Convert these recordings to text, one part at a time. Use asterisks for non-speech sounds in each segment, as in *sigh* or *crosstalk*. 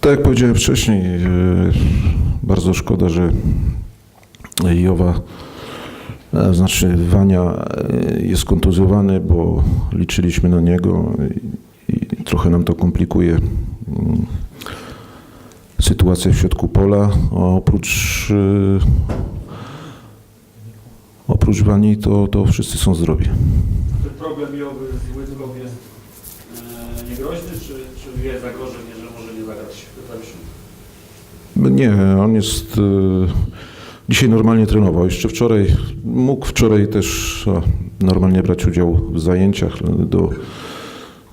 Tak jak powiedziałem wcześniej, e, bardzo szkoda, że Jowa, e, znaczy Wania e, jest kontuzjowany, bo liczyliśmy na niego i, trochę nam to komplikuje mm, sytuację w środku pola. A oprócz, oprócz Wani to, to wszyscy są zdrowi. Ten problem Jowy z Łydką jest niegroźny, czy, czy jest zagrożenie, może nie on jest. e, Dzisiaj normalnie trenował. Jeszcze wczoraj mógł wczoraj też normalnie brać udział w zajęciach. Do,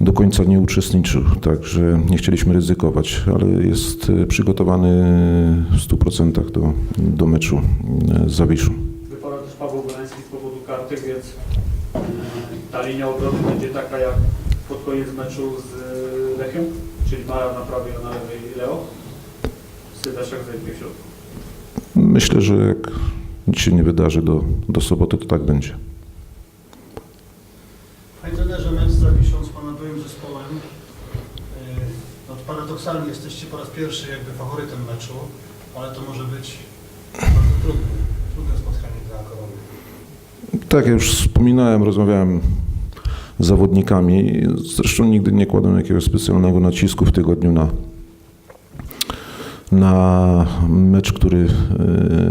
do końca nie uczestniczył, także nie chcieliśmy ryzykować, ale jest e, przygotowany w 100% do, do meczu e, z Zawiszą. Wypada też Paweł Bolański z powodu karty, więc ta linia obrony będzie taka jak pod koniec meczu z Lechem, czyli Mara na prawej, a na lewej Leo. Sydaszak zajmie w środku. Myślę, że jak nic się nie wydarzy do, do soboty, to tak będzie. Panie trenerze, mecz z Zawiszą z Pana byłym zespołem. Yy, No, paradoksalnie jesteście po raz pierwszy jakby faworytem meczu, ale to może być bardzo trudne, trudne spotkanie dla Korony. Tak, jak już wspominałem, rozmawiałem zawodnikami. Zresztą nigdy nie kładłem jakiegoś specjalnego nacisku w tygodniu na, na mecz, który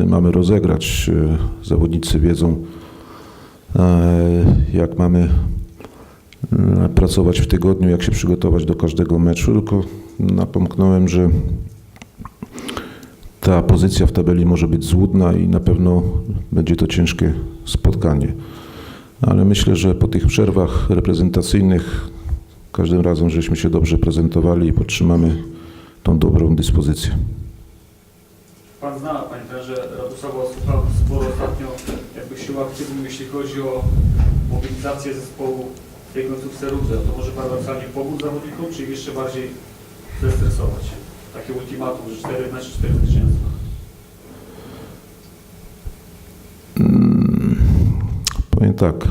e, mamy rozegrać. E, Zawodnicy wiedzą, e, jak mamy pracować w tygodniu, jak się przygotować do każdego meczu, tylko napomknąłem, że ta pozycja w tabeli może być złudna i na pewno będzie to ciężkie spotkanie. Ale myślę, że po tych przerwach reprezentacyjnych każdym razem żeśmy się dobrze prezentowali i podtrzymamy tą dobrą dyspozycję. Pan zna, Panie trenerze, Radosława sporo ostatnio jakby sił aktywnym, jeśli chodzi o mobilizację zespołu w tej końcówce rundy. To może paradoksalnie pomóc zawodnikom, czy jeszcze bardziej zestresować? Takie ultimatum, że 4 mecze, 4 zwycięstwa. Mm, Powiem tak.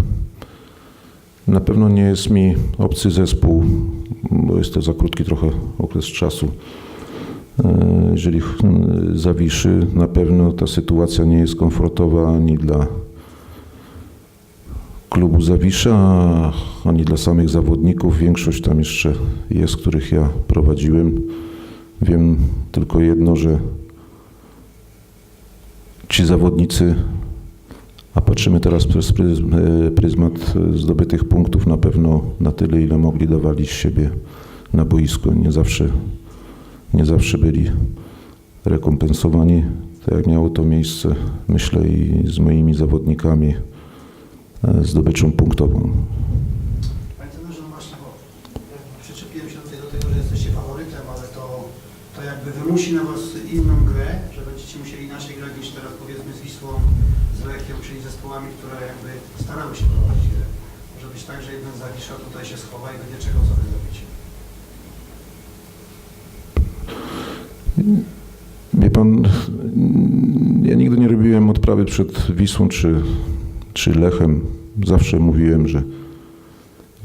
Na pewno nie jest mi obcy zespół, bo jest to za krótki trochę okres czasu. E, Jeżeli zawiszy, na pewno ta sytuacja nie jest komfortowa ani dla klubu Zawisza, ani dla samych zawodników. Większość tam jeszcze jest, których ja prowadziłem. Wiem tylko jedno, że ci zawodnicy a patrzymy teraz przez e, pryzmat zdobytych punktów, na pewno na tyle, ile mogli, dawali z siebie na boisku. Nie zawsze, nie zawsze byli rekompensowani, tak jak miało to miejsce, myślę, i z moimi zawodnikami e, zdobyczą punktową. Panie trenerze, no właśnie, bo przyczepiłem się do tego, że jesteście faworytem, ale to, to jakby wymusi na Was inną grę, że będziecie musieli inaczej grać niż teraz powiedzmy z Wisłą, z Lechią, czyli zespołami, które jakby starały się prowadzić grę. Może być tak, że jeden Zawisza tutaj się schowa i będzie czekał, co Wy zrobicie. Wie pan, ja nigdy nie robiłem odprawy przed Wisłą czy, czy Lechem. Zawsze mówiłem, że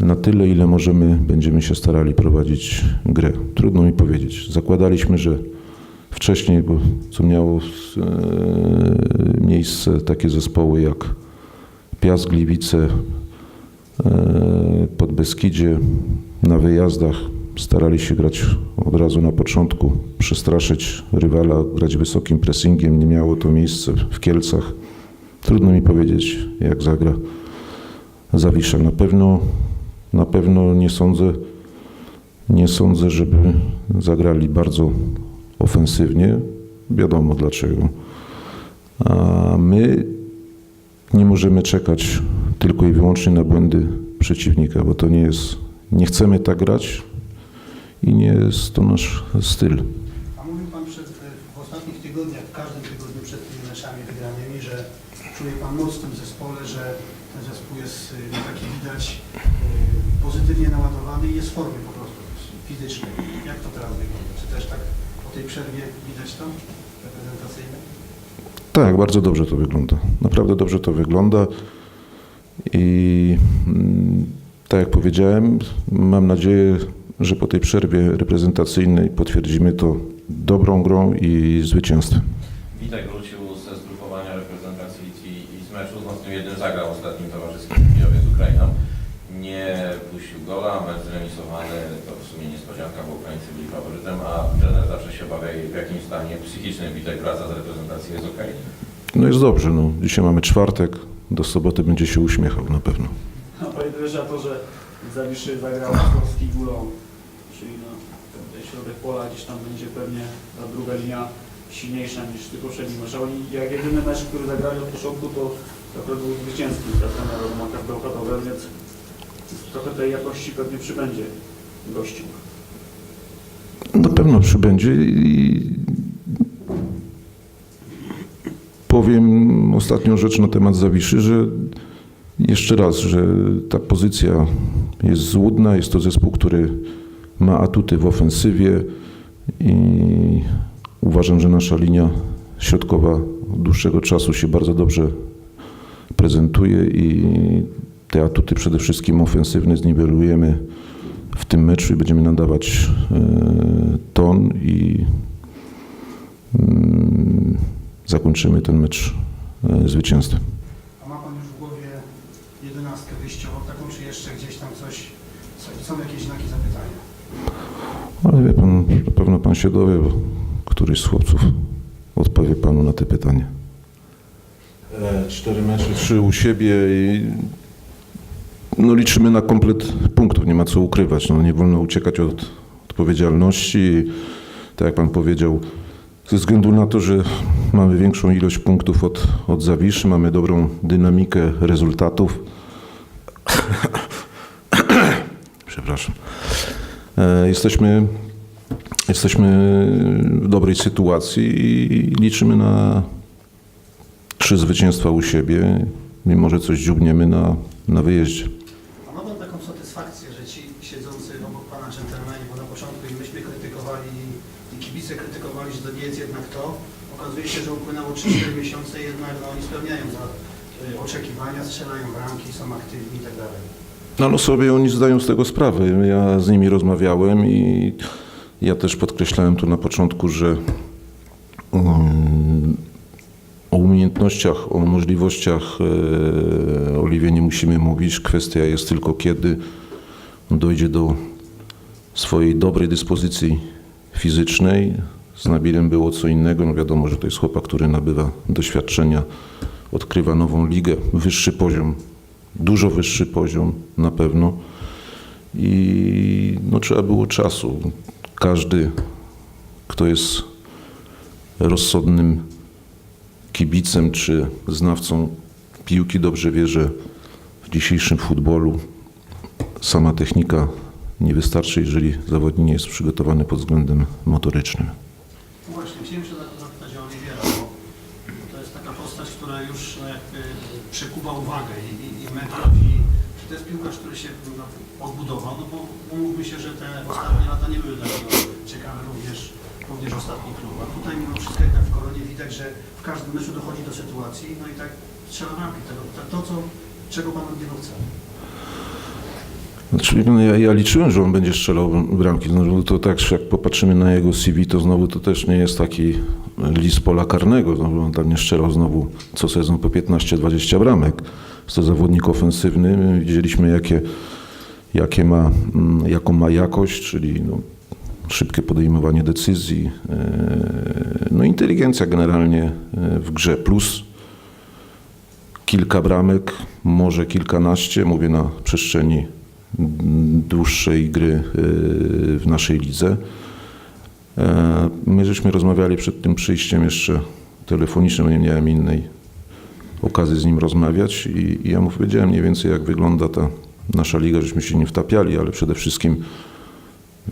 na tyle, ile możemy, będziemy się starali prowadzić grę. Trudno mi powiedzieć. Zakładaliśmy, że wcześniej, bo co miało e, miejsce takie zespoły jak Piast Gliwice, e, Podbeskidzie, na wyjazdach starali się grać od razu na początku, przestraszyć rywala, grać wysokim pressingiem. Nie miało to miejsce w Kielcach. Trudno mi powiedzieć, jak zagra Zawisza. Na pewno, na pewno nie sądzę, nie sądzę, żeby zagrali bardzo ofensywnie. Wiadomo dlaczego. A my nie możemy czekać tylko i wyłącznie na błędy przeciwnika, bo to nie jest, nie chcemy tak grać i nie jest to nasz styl. A mówił Pan przed, w ostatnich tygodniach, w każdym tygodniu przed tymi meczami wygranymi, że czuje Pan moc w tym zespole, że ten zespół jest y, no, taki widać y, pozytywnie naładowany i jest w formie po prostu fizycznej. Jak to teraz wygląda? Czy też tak po tej przerwie widać to reprezentacyjnej? Tak, bardzo dobrze to wygląda. Naprawdę dobrze to wygląda. I mm, tak jak powiedziałem, mam nadzieję, że po tej przerwie reprezentacyjnej potwierdzimy to dobrą grą i zwycięstwem. Witek wrócił ze zgrupowania reprezentacji i, z meczu z Mocnym Jednym zagrał ostatnim towarzyskim z Ukrainą. Nie puścił gola, mecz zremisowany, to w sumie niespodzianka, bo Ukraińcy byli faworytem, a trener zawsze się obawia, w jakim stanie psychicznym Witek wraca z reprezentacji jest okej. No jest dobrze, no. dzisiaj mamy czwartek, do soboty będzie się uśmiechał na pewno. A panie trenerze, to, że Zawiszy zagrał z Polski górą, czyli no, ten środek pola gdzieś tam będzie pewnie ta druga linia silniejsza niż tylko poprzedni mecz. A Oni jak jedyny mecz, który zagrali od początku, to akurat był zwycięski dla trenera Romaka Bełchatowa, więc trochę tej jakości pewnie przybędzie gościu. Na pewno przybędzie i powiem ostatnią rzecz na temat Zawiszy, że jeszcze raz, że ta pozycja jest złudna, jest to zespół, który ma atuty w ofensywie i uważam, że nasza linia środkowa od dłuższego czasu się bardzo dobrze prezentuje i te atuty przede wszystkim ofensywne zniwelujemy w tym meczu i będziemy nadawać e, ton i mm, zakończymy ten mecz e, zwycięstwem. A ma Pan już w głowie jedenastkę wyjściową taką, czy jeszcze gdzieś tam coś, coś są jakieś znaki zapytania? Ale wie pan, na pewno pan się dowie, bo któryś z chłopców odpowie panu na te pytanie. Cztery mecze, trzy u siebie i no liczymy na komplet punktów, nie ma co ukrywać. No, nie wolno uciekać od odpowiedzialności. Tak jak pan powiedział, ze względu na to, że mamy większą ilość punktów od, od Zawiszy, mamy dobrą dynamikę rezultatów. *coughs* Przepraszam. E, Jesteśmy, jesteśmy w dobrej sytuacji i liczymy na trzy zwycięstwa u siebie, mimo że coś dziubniemy na, na wyjeździe. A ma Pan taką satysfakcję, że ci siedzący obok Pana dżentelmeni, bo na początku i myśmy krytykowali, i kibice krytykowali, że to nie jest jednak to, okazuje się, że upłynęło 3-4 miesiące i jednak no, oni spełniają za y, oczekiwania, strzelają bramki, są aktywni i tak. No, no sobie oni zdają z tego sprawę. Ja z nimi rozmawiałem i ja też podkreślałem tu na początku, że mm, o umiejętnościach, o możliwościach e, Oliwie nie musimy mówić. Kwestia jest tylko kiedy dojdzie do swojej dobrej dyspozycji fizycznej. Z Nabilem było co innego. No wiadomo, że to jest chłopak, który nabywa doświadczenia, odkrywa nową ligę, wyższy poziom dużo wyższy poziom na pewno i no, trzeba było czasu. Każdy, kto jest rozsądnym kibicem czy znawcą piłki, dobrze wie, że w dzisiejszym futbolu sama technika nie wystarczy, jeżeli zawodnik nie jest przygotowany pod względem motorycznym. No właśnie, chciałem się za- zapytać o Oliwiera, bo to jest taka postać, która już no, jakby przekuwa uwagę i, i, i mediów i to jest piłkarz, który się odbudował, no bo umówmy się, że te ostatnie lata nie były ciekawe również, również ostatni klub, a tutaj mimo wszystko w Koronie widać, że w każdym meczu dochodzi do sytuacji, no i tak strzela bramki, tego, to, to co, czego Pan od niego chce. Znaczy, no ja, ja liczyłem, że on będzie strzelał bramki. No, to tak, jak popatrzymy na jego CV, to znowu to też nie jest taki list pola karnego. No, on tam nie strzelał znowu co sezon po 15-20 bramek. Jest to zawodnik ofensywny. My Widzieliśmy, jakie, jakie ma, mm, jaką ma jakość, czyli no, szybkie podejmowanie decyzji, e, no inteligencja generalnie e, w grze, plus kilka bramek, może kilkanaście, mówię na przestrzeni dłuższej gry y, w naszej lidze. E, My żeśmy rozmawiali przed tym przyjściem jeszcze telefonicznie, bo nie miałem innej okazji z nim rozmawiać i, i ja mu powiedziałem mniej więcej jak wygląda ta nasza liga, żeśmy się nie wtapiali, ale przede wszystkim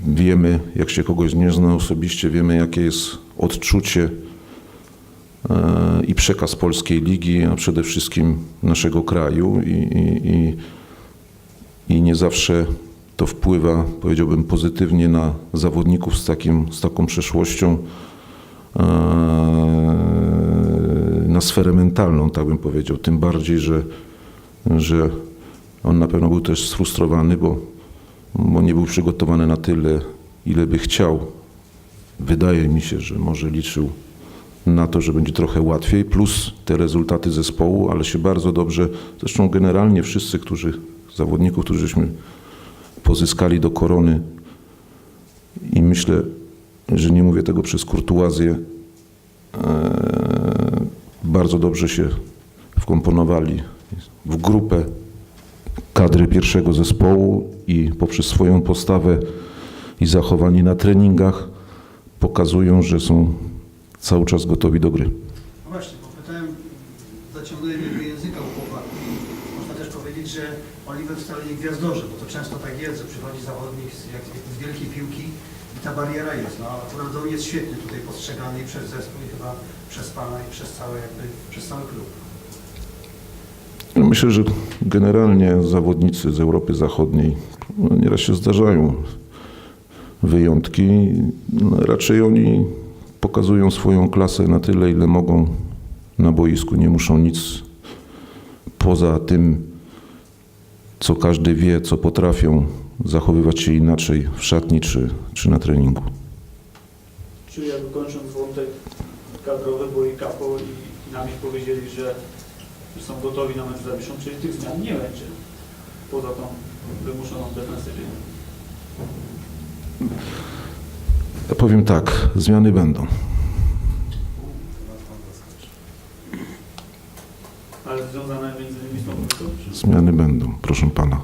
wiemy, jak się kogoś nie zna osobiście, wiemy jakie jest odczucie e, i przekaz polskiej ligi, a przede wszystkim naszego kraju i, i, i i nie zawsze to wpływa, powiedziałbym, pozytywnie na zawodników z, takim, z taką przeszłością, e, na sferę mentalną, tak bym powiedział. Tym bardziej, że, że on na pewno był też sfrustrowany, bo bo nie był przygotowany na tyle, ile by chciał. Wydaje mi się, że może liczył na to, że będzie trochę łatwiej, plus te rezultaty zespołu, ale się bardzo dobrze, zresztą generalnie wszyscy, którzy, zawodników, którzyśmy pozyskali do korony i myślę, że nie mówię tego przez kurtuazję, e, bardzo dobrze się wkomponowali w grupę kadry pierwszego zespołu i poprzez swoją postawę i zachowanie na treningach pokazują, że są cały czas gotowi do gry. No właśnie, bo pytałem, zaciągnąłem jakby języka u chłopaków. Można też powiedzieć, że Nie gwiazdorzy, bo to często tak jest, że przychodzi zawodnik z, jak, z wielkiej piłki i ta bariera jest. No akurat on jest świetnie tutaj postrzegany i przez zespół i chyba przez Pana i przez cały, jakby, przez cały klub. Ja Myślę, że generalnie zawodnicy z Europy Zachodniej no, nieraz się zdarzają wyjątki. No, raczej oni pokazują swoją klasę na tyle, ile mogą na boisku. Nie muszą nic poza tym, co każdy wie, co potrafią zachowywać się inaczej w szatni czy, czy na treningu. Czyli jakby kończąc wątek kadrowy, bo i Kapo i nami powiedzieli, że są gotowi na mecz Zawiszą, czyli tych zmian nie będzie. Poza tą wymuszoną defensywę. Ja powiem tak, zmiany będą. Ale związane między innymi z tą Zmiany będą, proszę pana.